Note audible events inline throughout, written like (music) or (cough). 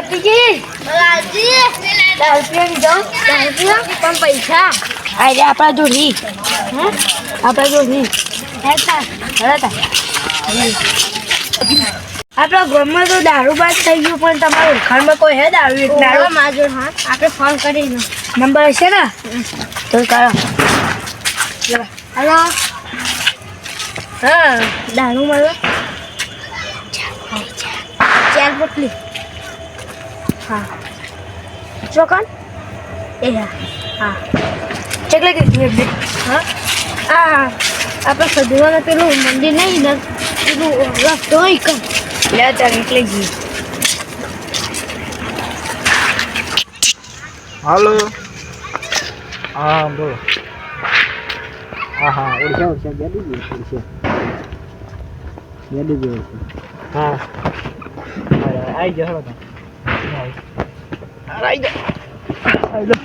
ભત્રીજી પણ પૈસા. અરે આપણા જોડી આપણા જોડી આપણા ગામમાં તો દારૂ બાદ થઈ ગયું પણ તમારા ઓળખાણમાં કોઈ હે દારૂ? દારૂ? માજો હા. આપણે ફોન કરીને. નંબર હશે ને? તો કરો. હલો? હા દારૂ મળો. ચાર પોટલી. હા. ચોકન એ હા. હા. ચકલે કે હા. હા આપણે સદવાના પેલું મંદિર નહીં ને પેલું રસ્તો હોય કમ લે ચાલ એટલે જઈએ હાલો. હા બોલો. હા હા. ઓળખ્યા ઓળખ્યા બેડી ગયું ઓળખ્યા બેડી ગયું હા. આવી જાઓ હેડો તમે આવી જાઓ આવી જાઓ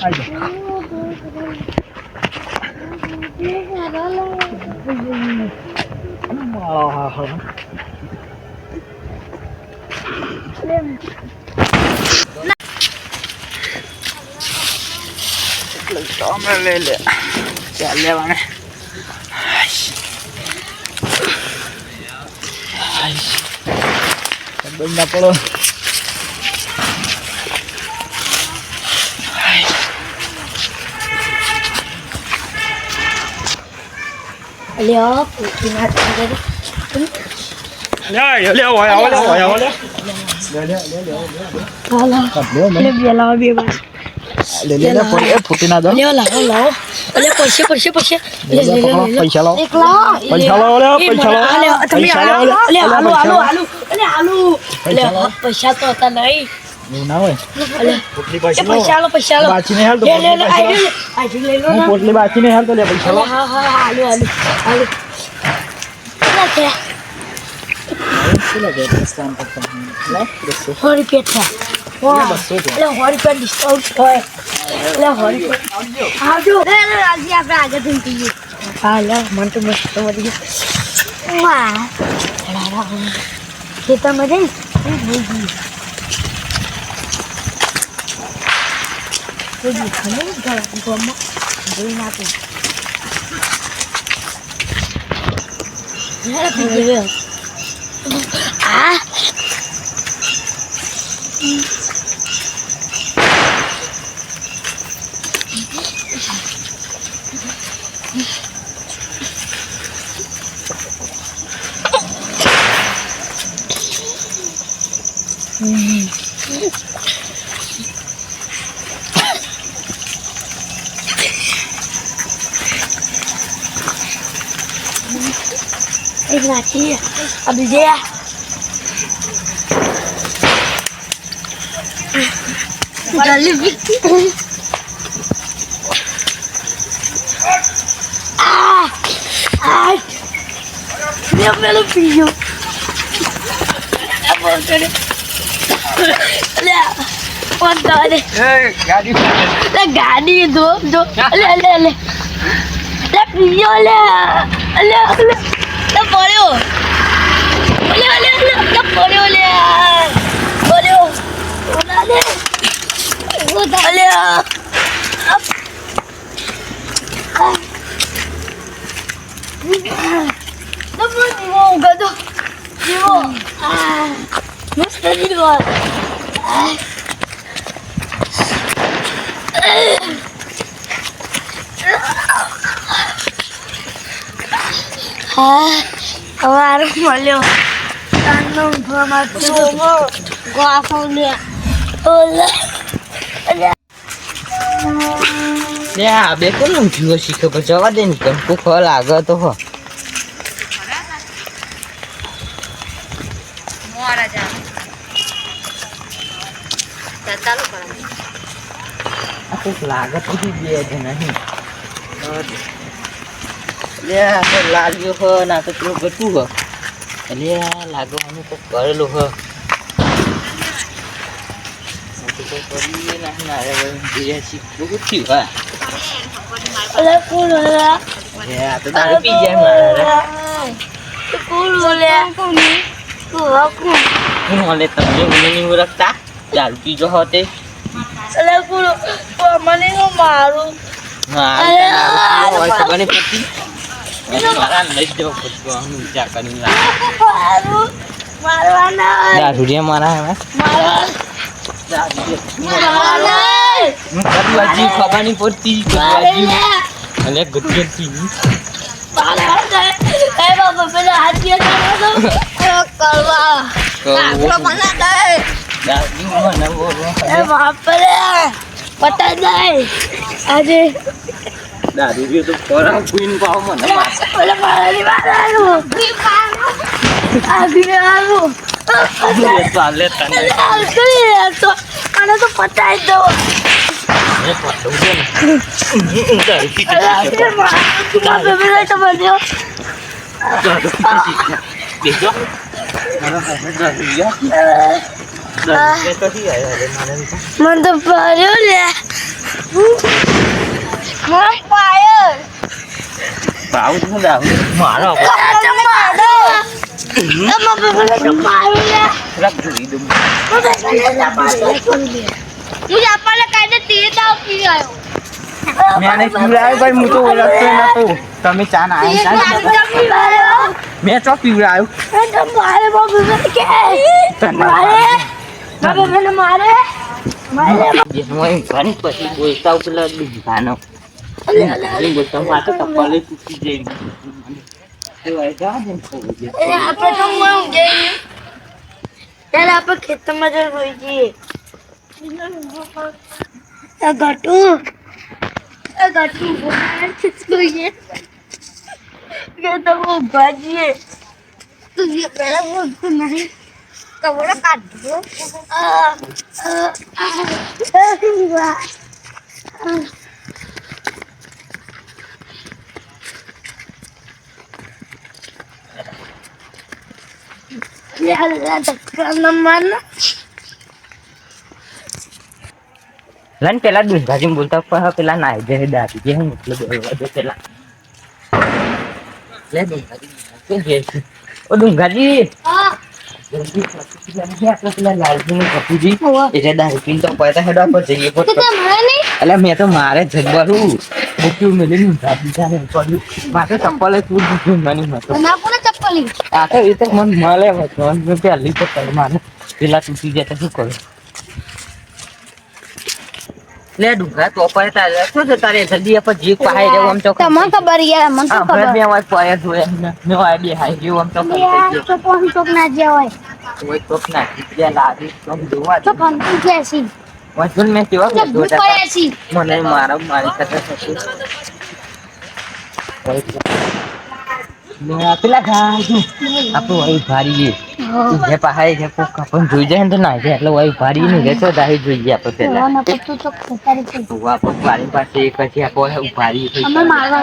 આવી જાઓ આવી જાઓ હા હા હા એટલે તો અમે લઈ લે ચાલ લેવાને બંધ ના પડો લ્યો પોતી ના અંદર લે લે ઓય આવો લે ઓય આવો લે હાલો. લે લે બે લાવો બે બસ લે લે લે ફોટી- એ ફૂટી ના દો. લ્યો લાવો લાવો. અલે પૈસે પૈસે પૈસે. લે લે પકડો પૈસા લાવો. એક લાવો પૈસા લાવો. લે પૈસા લાવો અલે તમે પૈસા લાવો. લે અલે પૈસા તો હતા નહીં. ના આલો પૈસા આલો બાચી નહીં હાલ તો લે લે લે પોટલી પૈસા નહીં તો લે પૈસા અલે લાવો હા હા હાલો હાલો હાલો કેટલા થયા કેટલા કે ડિસ્કાઉન્ટ કરતા લે બસો સો રૂપિયા થયા વાહ. બસો છે. એટલે સો રૂપિયા ડિસ્કાઉન્ટ હોય. એટલે સો રૂપિયા. આવજો. લે લે આજે આપણે આગળ મને તો મસ્ત મળી ગયું. વાહ. ખેતરમાં ભૂલ ગઈ ભૂલ ગઈ ખબર ગામમાં જોઈ નાખું આ એક નાખી આ બીજે પીયો આ બોલ કરે લે ફોન કરે એ ગાડી ગાડી જો જો લે લે લે લે લે લે લે લે પડ્યો લે લે લે લે પડ્યો લે પડ્યો ઓલા લે ઓલા લે Namun mo gado. Yo. Ah. Mas dali Ah. Ah. Awaro malyo. Tanong pa matumo. Guwapo niya. Ola. લે આ બે કોનું જુઓ શીખે પણ જવા દે ને કંકુ ફળ આગળ તો હો બે છે નહીં લાગ્યો હ ના તો પેલું ગટું હ. એટલે લાગવાનું કોક કરેલું હ. દારૂ મારા પીજો હોતે મને મારું. અરે, ખબર નહીં પડતી. ખબર નહીં પડતી એ બાપરે પતા જાય આજે દારૂ (laughs) રે તો ખરા પીને પાવ મને ચાલે તને. મને તો પતાઈ દો એ પાડું છે ને. vampire. Bảo chúng ta mở ra. Không mở đâu. Nó mà bị nó đụng vào nha. Rất rủi đụng. Nó bị nó đụng vào nha. Tôi đã phải là cái nó tí tao kia rồi. મેં પીવડાવ્યો ભાઈ હું તો ઓળખતો નતો તમે ચા ના મેં ચો પીવડાવ્યો મારે બાબુ કે મારે બાબુ મને મારે મારે પછી બોલતા ઉપર દીધાનો એ વાય જા ને ખોઈ જાય. એ આપણે તો હું જઈએ ત્યારે આપણે ખેતરમાં જઈને રોઈ જઈએ આ ઘટુ જોઈએ તો હું ભાજીએ તું જે પહેલા બોલતું નહીં કવડો કાઢજો આ આ આ યાર ધક્કા ન મારના લન પેલા ડુંગાજી બોલતા પણ પેલા ના જે દાદી. જે હું એટલે બોલવા દે પેલા. લે? ઓ ડુંગાજી હા જલ્દી પછી પેલા જે આપણે પેલા લાલજી નું કપૂજી હોવા. એટલે દારૂ પીને તો પડતા હેડો પર જઈએ તો તે મને નહીં એટલે મેં તો મારે જગવાનું. મૂક્યું મેલી ઊંધા બીજા ને પડ્યું મારે ચપ્પલ જ તું દીધું મને નતો ના કોને ચપ્પલી આ તો એ તો મને મળે હતો મેં પહેલી ચપ્પલ મારે પેલા તૂટી જાય શું કરું? લે ડુંગા તો પડે તારે શું છે તારે? જલ્દી આપણે જીપ પાહે જવું આમ તો તમને ખબર યાર મને તો ખબર? બે વાર પડે જોયા ને. મેં આઈડિયા હાઈ ગયું આમ તો યાર તો કોણ ચોક ના જ્યાં હોય. કોઈ ચોક ના ત્યાં લાવી તો જોવા તો કંપની છે. વચન મેં કેવા મને મારો મારી સાથે પેલા ગાજુ આપણું વહી ભારી જે પહાડી જોઈ જાય ને તો ના જાય. એટલે વહી ભારી ને રેતો દાહી જોઈએ આપણે પેલા. પછી તો તો પાસે એક જ આપણે ઉભારી અમે મારવા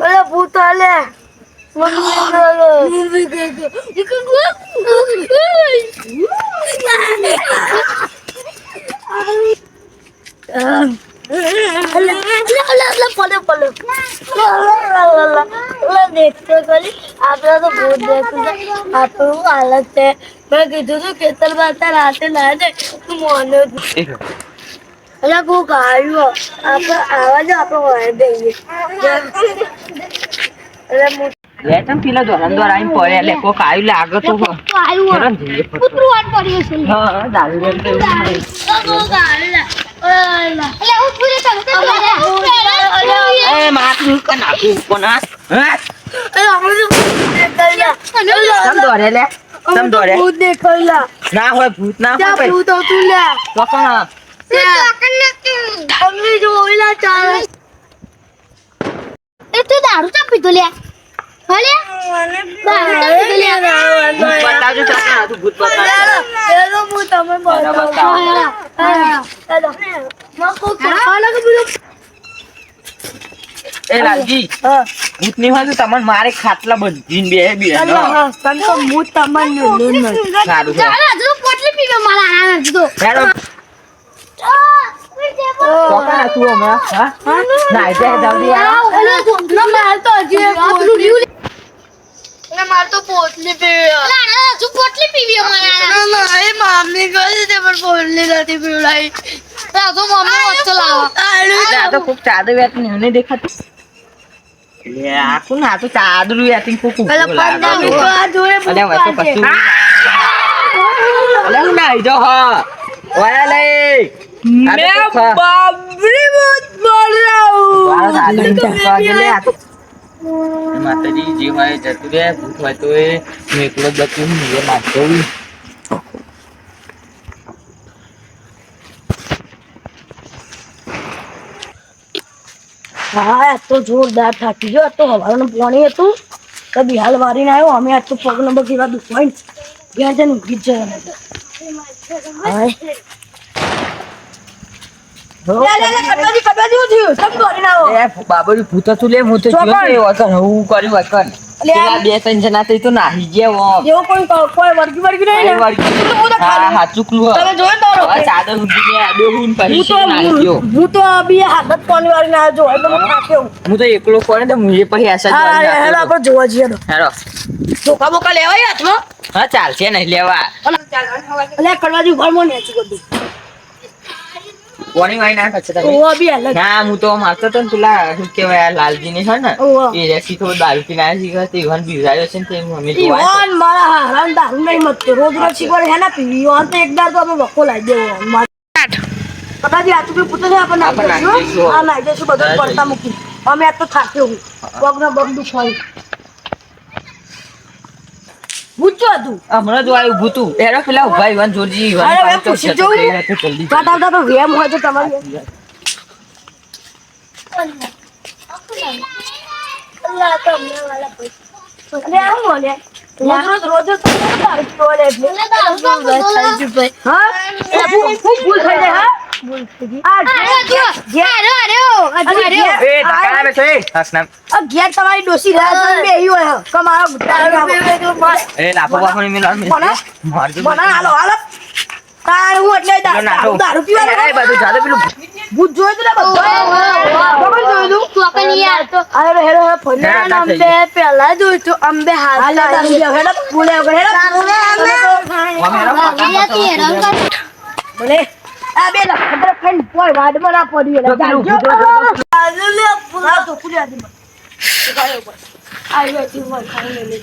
અરે ભૂત કરી આપણે તો બહુ દેખું આપણું હાલત છે મેં કીધું તું ખેતર બાતા રાતે ના જાય તું મોને એટલે બહુ ગાળ્યો આપણે આવા જો આપણે વળે દઈએ. લે તમ પેલા દોરાન દોરા આઈને પડે એટલે કોક આવ્યું લાગે તો હો. ફટફટ. કૂતરું વાટ પડ્યું છે હા દારૂ રે તો. એ માથું ના. હા? તમ દોરે લે. તમ દોરે. ના હોય ભૂત ના હોય? અમે જોયેલા ચાલે એ તું દારૂ ચા પીધો લે ભલે દારૂ ચા પીધો લે બતાવજો તો આપણે ભૂત બતાવજો એનો હું તમે બરાબર, બતાવો બતાવો. હેલો માં કો ખાવાના કે બધું એ લાલજી હા ભૂતની હોય તમને મારે ખાટલા બધી. બે બે ચાલો તો હું. તમને સારું. છે ચાલ પોટલી પીવે મારા આના ચોકા તું હમણાં હા ના એટલે જલ્દી આવો ધોંધલો માર તો હજી આપણું રહ્યું ને માર તો પોટલી પીવી લાડા હજુ પોટલી પીવી મારા મારી મામી ગઈ તે પણ બોલલી નથી પીવડાઈ આ તો મમ્મી વચ્ચે લાવો આ તો કોક ચાદર વેતી ને નહીં દેખાતું લે આ કોણ આ તો ચાદર વેતી કોક પેલા. પંદર આ જોડે અલ્યા હવે તો કશું અલ્યા હું નાઈ જો હા ઓયા લે લે આ તો માતાજી જે હોય જતું રહે ભૂત હોય તો એ હું એકલો જ એ નાચતો હા તો જોરદાર થાકી ગયો. તો હવાનું પાણી હતું. તો બિહાલ વારીને આવ્યો. અમે આજ તો પગ નંબર કેવા દુખાય ત્યાં જઈને ઊંઘી જ જવાનું. હતું. હાય. લે, લે, લે, કટવાજી, કટવાજી, શું થયું? કેમ દોડીને આવો? એ બાબરી ભૂત હતું લે હું તો હું કર્યું વખત. બે ત્રણ જણા તો તો નાહી ગયા ઓમ. કોઈ કોઈ વર્ગી વર્ગી નહીં ને? કઈ વળગી. હું તો હા ચૂકલું તમે જોયું તારો? ચાદર ઊંધી ને આડો હું પછી તો નાહી ગયો? હું- હું તો બી હાથ જ પાણી વાળીને જો એટલે હું થાક્યો હું તો એકલો કોને તો હું એ પછી આશા હા હેલો આપણે જોવા જઈએ હેલો. ધોકા બોકા લેવાય હાથમાં? હા ચાલશે નહીં લેવા. નેચું. કોની વાઈ ના કરશે તમે? ઓવા બી અલગ. ના હું તો મારતો તો પેલા શું કહેવાય આ લાલજી ને છે ને. એ રેસી થોડો દારૂ પી ના છે તે ઈવન બીવડાવ્યો છે ને તે મમ્મી તો ઈવાન મારા હારાન દારૂ નહીં મત રોજ રોજ શીખવાડે હે ના પીવી ઈવાન તો એક દાર તો અમે વખો લાવી દેવો. કદાચ આ તો પૂછે છે આપણે જઈશું જઈશું. હા નાઈ બધું પડતા મૂકી અમે આ તો થાક્યો હું. પગનો પગ દુખાયું. પૂછ્યું હતું હમણાં જો આવ્યું ભૂતું એનો પેલા ઊભા ઈવન જોરજી ઈવન અરે, પાસે પૂછી છે તો જોઉં. તે રાતે જલ્દી કાટ આવતા તો વેમ હોય તો અરે આવું બોલે રોજ રોજ રોજ રોજ તો કેમ દારૂ પીવો લે એટલે? હા એ ભૂ- ભૂ- ભૂલ થઈ જાય હા થઈ તમારી ડોસી બે હોય. એ મારજો. હાલો હાલો. તાર એટલે દારૂ દારૂ પીવાનું બધું ચાલે પેલું. ભૂત જોયું તું ને બધું? જોયું તું? અરે હેલો હેલો ફોન હે, ના થઈ અંબે પેલા જોયું તું. અંબે હાલ પાકા બોલે. આ બે લખતર ખાઈને પોય વાડમાં ના પડી એટલે જાજો. લે પૂરા તો પૂરી આદી માં. ઊભા ઉપર. આ તી ઉપર ખાઈને લે.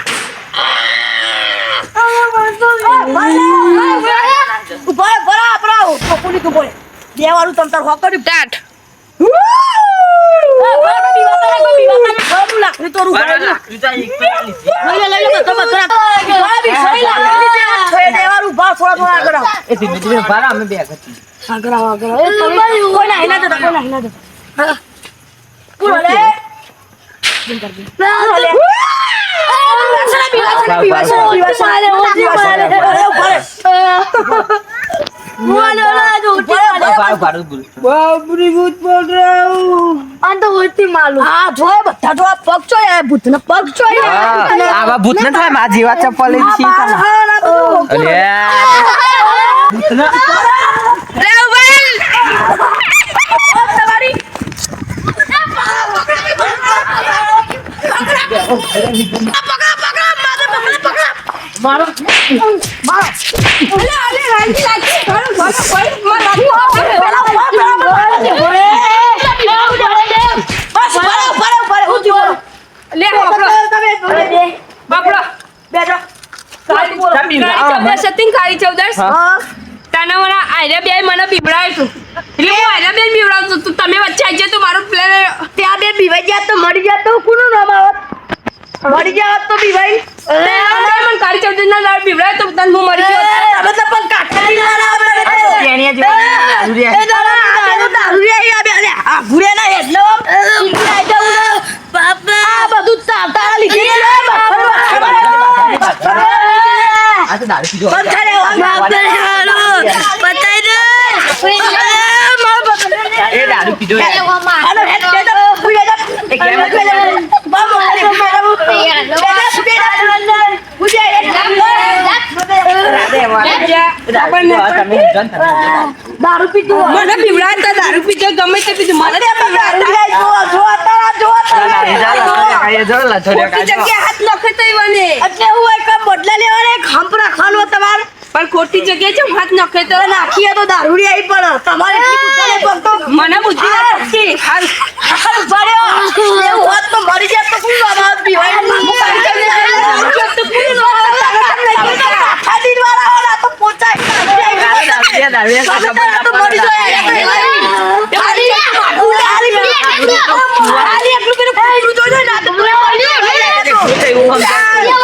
ભરા, ભરા, પકુલી તું બોલે. તમ તાર કોઈ કોઈ અમે બે આગળ આવો, આગળ આવો. એ તમે કોઈ નાહી ના જતા, કોઈ ના જતા. હા. પૂરો લે. બધા ભૂત ન થાય મારા ચપ્પલ મારો મારો અલે અલે રાજી રાજી મારો મારો ભાઈ મારો રાજી પેલા બસ બરાબર બરાબર ઉઠી બોલો લે બાપડો તમે બોલે દે બાપડો બેઠો સારી બોલો તમે કાળી ચૌદસ હતી ને હા. આયરા બે મને બીવડાવ્યું તું એટલે હું આયરા બેન બીવડાવતો તું તમે વચ્ચે આવી જાય તો મારું પ્લેન ત્યાં બે બીવાઈ ગયા તો મરી ગયા તો કોનું નામ આવત મરી ગયા તો બીવાઈ મને કાળી ચૌદસ ના બીવડાવ્યો તો તને હું મરી ગયો તમે તો પણ કાકા ના દારૂડિયા આવી આ બે આ ઘુરેના હેડલો ઈકડે આઈ જાઉં ને. આ બધું તારા લીધે દારૂ પીધો. મને પીવડાવતા દારૂ પીધો ગમે તે પીધું મને જો, હાથ એટલે હું એક બદલા લેવાને હંપ રાખવાનો તમારે પણ ખોટી જગ્યાએ છે હાથ નખે તો નાખીએ તો દારૂડી આવી તમારે. મને બુદ્ધિ નથી હાલ. એવું હોત તો મરી જાત તો બાબા પીવાય? તો દારૂડિયા, દારૂડિયા, તમે તારા તો મરી જાય. ખાલી ખાલી ખાલી એટલું પેલું પૂરું જોઈ ને, આ તો પૂરું મરી જાય. એવું સમજાય.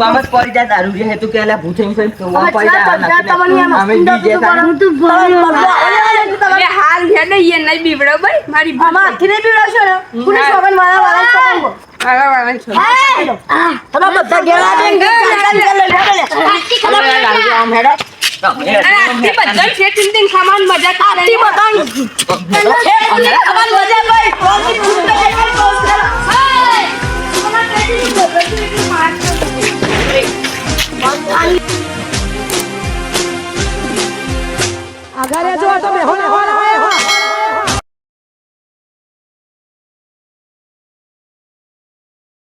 તો કૂવામાં જ પડી જાય દારૂડિયા. એ તો કે અલા ભૂત એમ કહીને કૂવામાં પડી જાય. અમે બીજે હાલ ભાઈ મારી ભૂલ આમાં નહીં પીવડાવશો ને? મારા. મારા વાળા છો તમે બધા આમ હેડો. બધા ખાવાનું મજા કરે હે, તમને મજા ભાઈ. કોલની ફૂટ તો જાય, કોલ કરો. આગળ જો તમે હોને હોરા